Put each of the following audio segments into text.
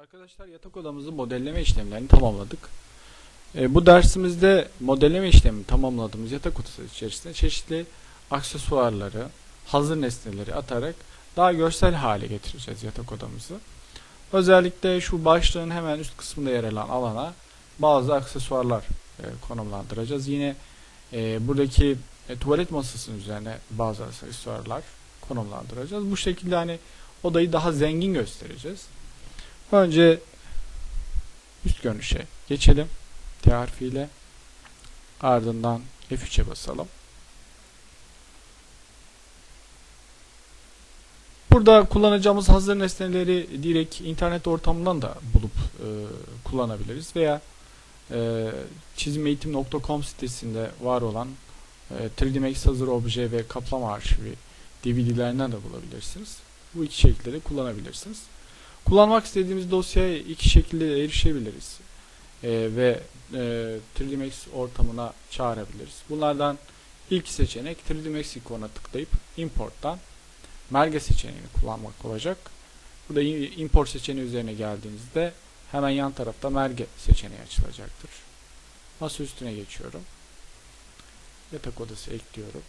Arkadaşlar yatak odamızın modelleme işlemlerini tamamladık. E, bu dersimizde modelleme işlemini tamamladığımız yatak odası içerisinde çeşitli aksesuarları, hazır nesneleri atarak daha görsel hale getireceğiz yatak odamızı. Özellikle şu başlığın hemen üst kısmında yer alan alana bazı aksesuarlar e, konumlandıracağız. Yine e, buradaki e, tuvalet masasının üzerine bazı aksesuarlar konumlandıracağız. Bu şekilde hani odayı daha zengin göstereceğiz. Önce üst görünüşe geçelim. T harfiyle. Ardından F3'e basalım. Burada kullanacağımız hazır nesneleri direkt internet ortamından da bulup e, kullanabiliriz veya e, çizimeğitim.com sitesinde var olan e, 3D Max hazır obje ve kaplama arşivi DVD'lerinden de bulabilirsiniz. Bu iki şekilde de kullanabilirsiniz. Kullanmak istediğimiz dosyaya iki şekilde erişebiliriz. Ee, ve e, 3D Max ortamına çağırabiliriz. Bunlardan ilk seçenek 3D Max ikonuna tıklayıp import'tan merge seçeneğini kullanmak olacak. Burada import seçeneği üzerine geldiğinizde hemen yan tarafta merge seçeneği açılacaktır. Masa üstüne geçiyorum. Yatak odası ekliyorum.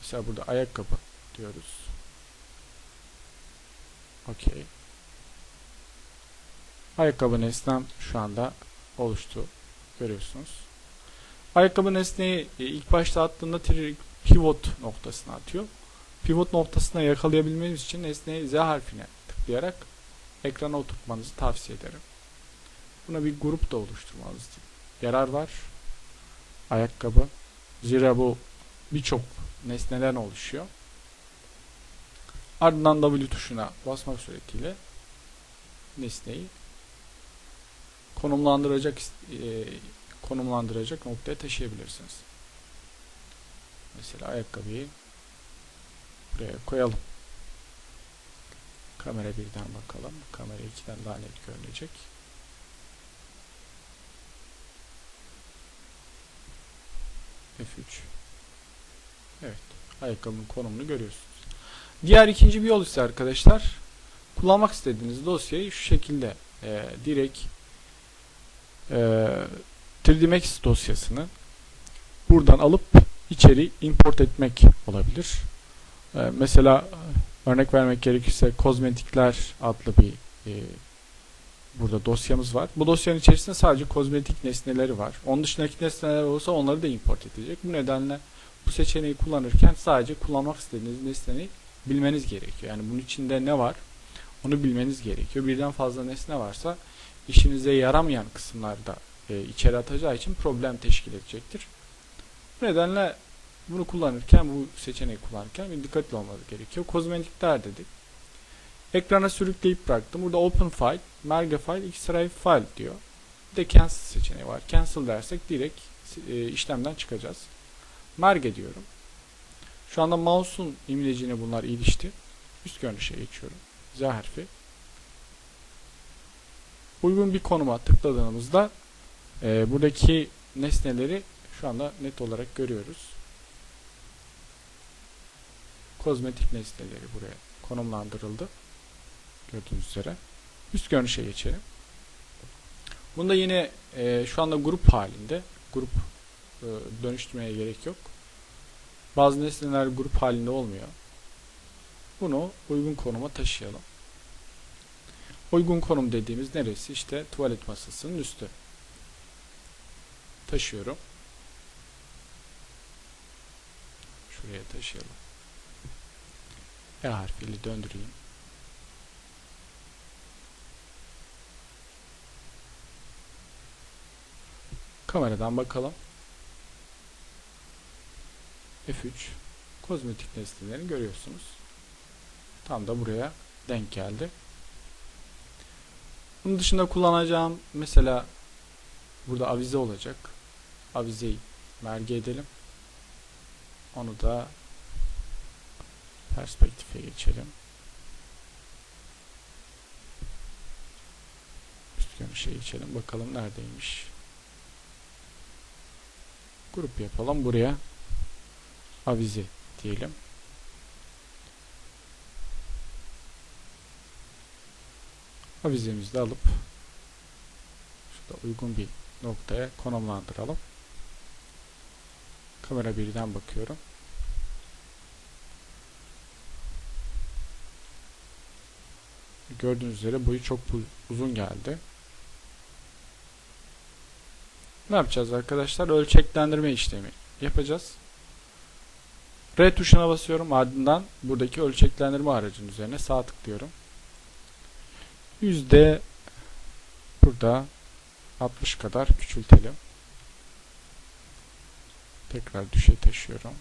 Mesela burada ayakkabı diyoruz. Okey. Ayakkabı nesnem şu anda oluştu. Görüyorsunuz. Ayakkabı nesneyi e, ilk başta attığında pivot noktasına atıyor. Pivot noktasına yakalayabilmeniz için nesneyi Z harfine tıklayarak ekrana oturtmanızı tavsiye ederim. Buna bir grup da oluşturmanız yarar var. Ayakkabı. Zira bu birçok nesneden oluşuyor. Ardından W tuşuna basmak suretiyle nesneyi konumlandıracak e, konumlandıracak noktaya taşıyabilirsiniz. Mesela ayakkabıyı buraya koyalım. Kamera birden bakalım. Kamera ikiden daha net görünecek. F3 Evet. Ayakkabının konumunu görüyorsunuz. Diğer ikinci bir yol ise arkadaşlar kullanmak istediğiniz dosyayı şu şekilde e, direkt e, 3D Max dosyasını buradan alıp içeri import etmek olabilir. E, mesela örnek vermek gerekirse kozmetikler adlı bir e, burada dosyamız var. Bu dosyanın içerisinde sadece kozmetik nesneleri var. Onun dışındaki nesneler olsa onları da import edecek. Bu nedenle bu seçeneği kullanırken sadece kullanmak istediğiniz nesneyi bilmeniz gerekiyor. Yani bunun içinde ne var onu bilmeniz gerekiyor. Birden fazla nesne varsa işinize yaramayan kısımlarda e, içeri atacağı için problem teşkil edecektir. Bu nedenle bunu kullanırken, bu seçeneği kullanırken bir dikkatli olmanız gerekiyor. Kozmetikler dedik. Ekrana sürükleyip bıraktım. Burada open file, merge file, xray file diyor. Bir de cancel seçeneği var. Cancel dersek direkt e, işlemden çıkacağız. Merge diyorum. Şu anda mouse'un imlecine bunlar ilişti. Üst görünüşe geçiyorum. Z harfi. Uygun bir konuma tıkladığımızda e, buradaki nesneleri şu anda net olarak görüyoruz. Kozmetik nesneleri buraya konumlandırıldı. Gördüğünüz üzere. Üst görünüşe geçelim. Bunda yine e, şu anda grup halinde. Grup e, dönüştürmeye gerek yok. Bazı nesneler grup halinde olmuyor. Bunu uygun konuma taşıyalım. Uygun konum dediğimiz neresi? İşte tuvalet masasının üstü. Taşıyorum. Şuraya taşıyalım. E harfiyle döndüreyim. Kameradan bakalım. F3 kozmetik nesnelerini görüyorsunuz. Tam da buraya denk geldi. Bunun dışında kullanacağım mesela burada avize olacak. Avizeyi merge edelim. Onu da perspektife geçelim. Üst görünüşe geçelim. Bakalım neredeymiş. Grup yapalım. Buraya avize diyelim. avizemizi de alıp şurada uygun bir noktaya konumlandıralım. Kamera birden bakıyorum. Gördüğünüz üzere boyu çok uzun geldi. Ne yapacağız arkadaşlar? Ölçeklendirme işlemi yapacağız. R tuşuna basıyorum. Ardından buradaki ölçeklendirme aracının üzerine sağ tıklıyorum. Yüzde burada 60 kadar küçültelim. Tekrar düşe taşıyorum.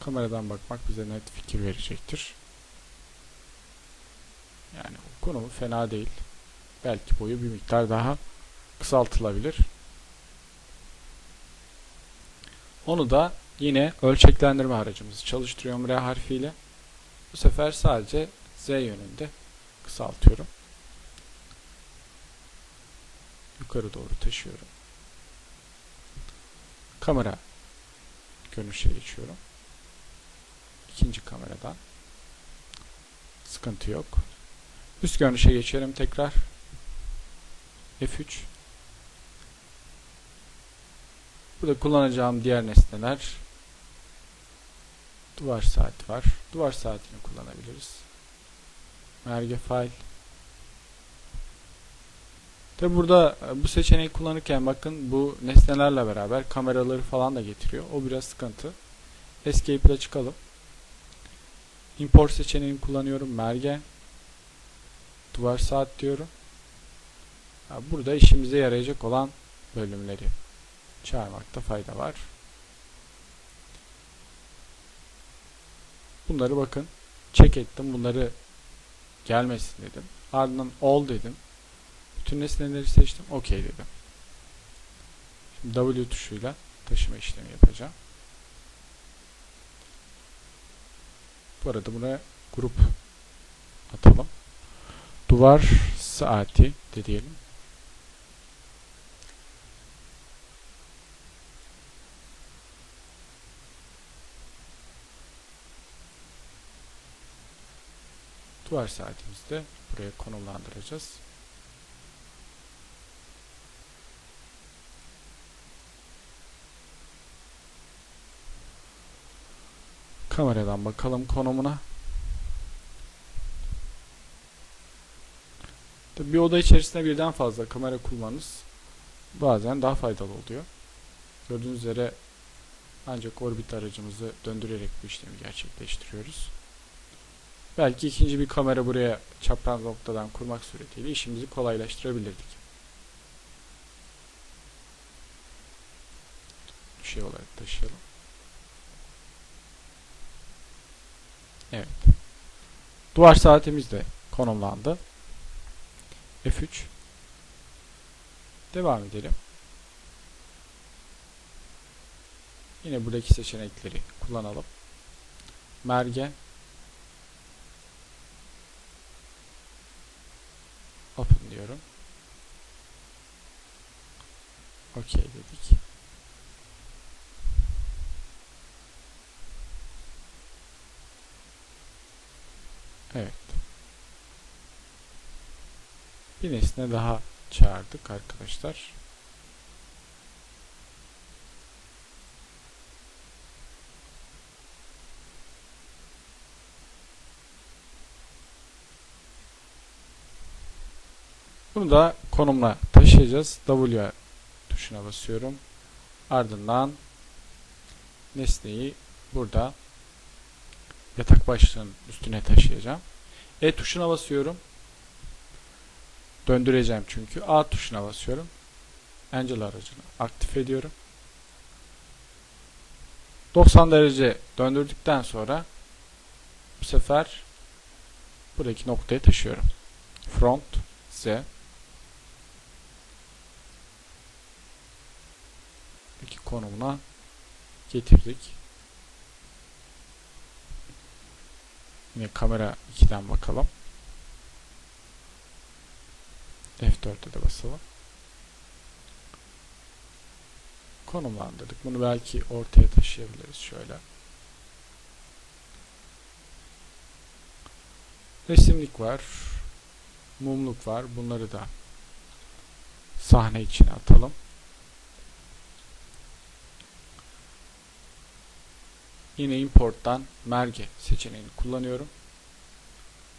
Kameradan bakmak bize net fikir verecektir. Yani konumu fena değil. Belki boyu bir miktar daha kısaltılabilir. Onu da yine ölçeklendirme aracımızı çalıştırıyorum R harfiyle. Bu sefer sadece Z yönünde kısaltıyorum. Yukarı doğru taşıyorum. Kamera görünüşe geçiyorum. İkinci kameradan. Sıkıntı yok. Üst görünüşe geçelim tekrar. F3 Burada kullanacağım diğer nesneler duvar saati var. Duvar saatini kullanabiliriz. Merge file Tabi burada bu seçeneği kullanırken bakın bu nesnelerle beraber kameraları falan da getiriyor. O biraz sıkıntı. Escape ile çıkalım. Import seçeneğini kullanıyorum. Merge duvar saat diyorum. Burada işimize yarayacak olan bölümleri çağırmakta fayda var. Bunları bakın check ettim. Bunları gelmesin dedim. Ardından all dedim. Bütün nesneleri seçtim. OK dedim. Şimdi W tuşuyla taşıma işlemi yapacağım. Bu arada buna grup atalım. Duvar saati de diyelim. Duvar saatimizi de buraya konumlandıracağız. Kameradan bakalım konumuna. Tabii bir oda içerisinde birden fazla kamera kullanınız bazen daha faydalı oluyor. Gördüğünüz üzere ancak orbit aracımızı döndürerek bu işlemi gerçekleştiriyoruz. Belki ikinci bir kamera buraya çapraz noktadan kurmak suretiyle işimizi kolaylaştırabilirdik. Şey olarak taşıyalım. Evet. Duvar saatimiz de konumlandı. F3 Devam edelim. Yine buradaki seçenekleri kullanalım. Merge Open diyorum. OK dedik. Evet. Bir nesne daha çağırdık arkadaşlar. Bunu da konumla taşıyacağız. W tuşuna basıyorum. Ardından nesneyi burada yatak başlığının üstüne taşıyacağım. E tuşuna basıyorum. Döndüreceğim çünkü. A tuşuna basıyorum. Angel aracını aktif ediyorum. 90 derece döndürdükten sonra bu sefer buradaki noktaya taşıyorum. Front Z konumuna getirdik. Yine kamera 2'den bakalım. F4'e de basalım. Konumlandırdık. Bunu belki ortaya taşıyabiliriz şöyle. Resimlik var. Mumluk var. Bunları da sahne içine atalım. Yine importtan merge seçeneğini kullanıyorum.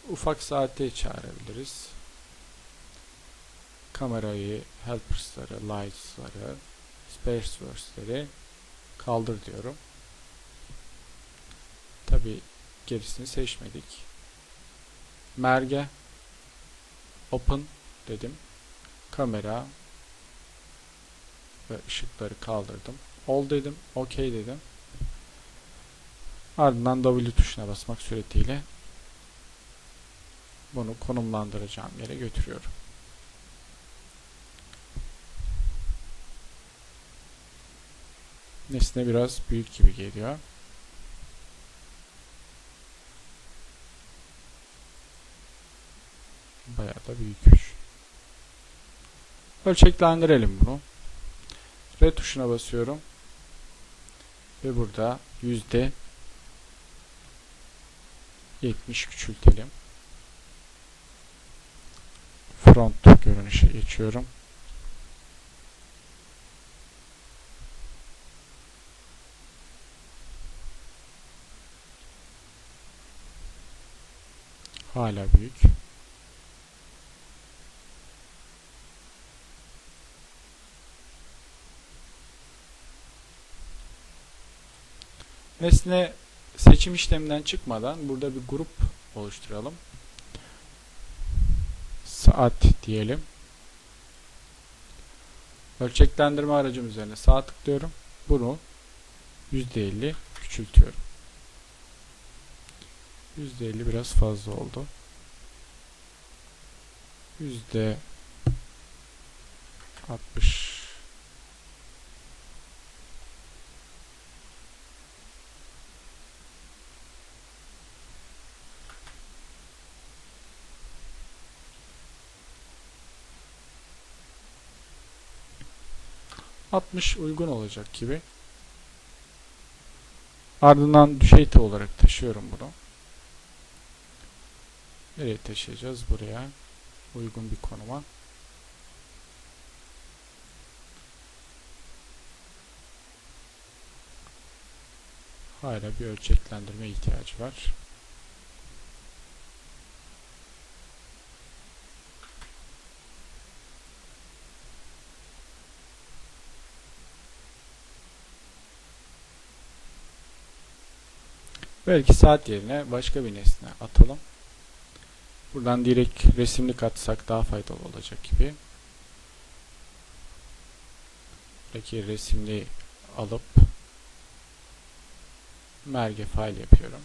Ufak saate çağırabiliriz. Kamerayı, helpers'ları, lights'ları, spaceverse'leri kaldır diyorum. Tabi gerisini seçmedik. Merge open dedim. Kamera ve ışıkları kaldırdım. All dedim. OK dedim. Ardından W tuşuna basmak suretiyle bunu konumlandıracağım yere götürüyorum. Nesne biraz büyük gibi geliyor. Bayağı da büyükmüş. Ölçeklendirelim bunu. R tuşuna basıyorum. Ve burada yüzde 70 küçültelim. Front görünüşe geçiyorum. Hala büyük. Nesne seçim işleminden çıkmadan burada bir grup oluşturalım. Saat diyelim. Ölçeklendirme aracım üzerine sağ tıklıyorum. Bunu %50 küçültüyorum. %50 biraz fazla oldu. Yüzde 60 60 uygun olacak gibi. Ardından düşey olarak taşıyorum bunu. Nereye taşıyacağız? Buraya. Uygun bir konuma. Hala bir ölçeklendirme ihtiyacı var. Belki saat yerine başka bir nesne atalım. Buradan direkt resimlik atsak daha faydalı olacak gibi. Buradaki resimli alıp merge file yapıyorum.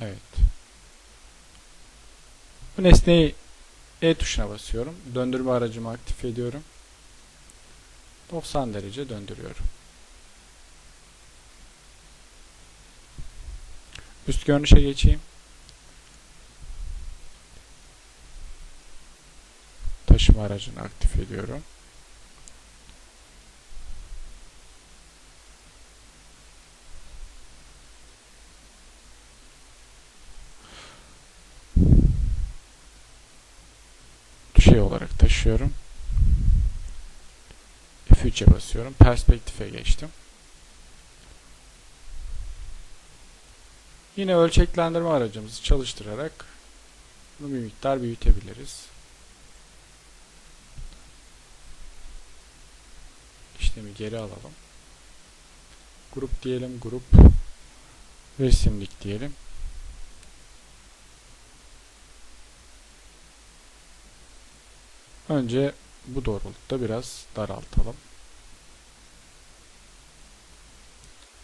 Evet. Bu nesneyi E tuşuna basıyorum. Döndürme aracımı aktif ediyorum. 90 derece döndürüyorum. Üst görünüşe geçeyim. Taşıma aracını aktif ediyorum. Düşey olarak taşıyorum. F3'e basıyorum. Perspektife geçtim. Yine ölçeklendirme aracımızı çalıştırarak bunu bir miktar büyütebiliriz. İşlemi geri alalım. Grup diyelim, grup resimlik diyelim. Önce bu doğrultuda biraz daraltalım.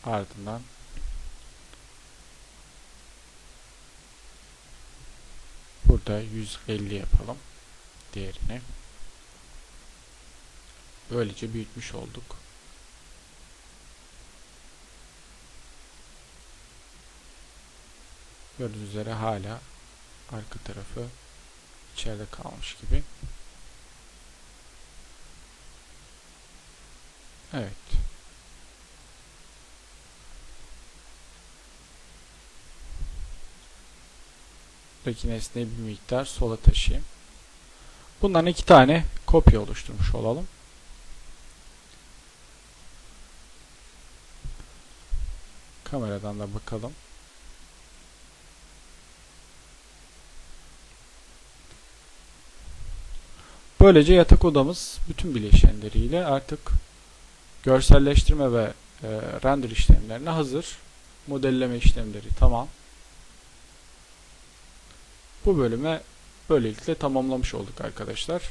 Ardından burada 150 yapalım diğerini. Böylece büyütmüş olduk. Gördüğünüz üzere hala arka tarafı içeride kalmış gibi. Evet. Buradaki nesneyi bir miktar sola taşıyayım. Bundan iki tane kopya oluşturmuş olalım. Kameradan da bakalım. Böylece yatak odamız bütün bileşenleriyle artık görselleştirme ve e, render işlemlerine hazır. Modelleme işlemleri tamam. Bu bölüme böylelikle tamamlamış olduk arkadaşlar.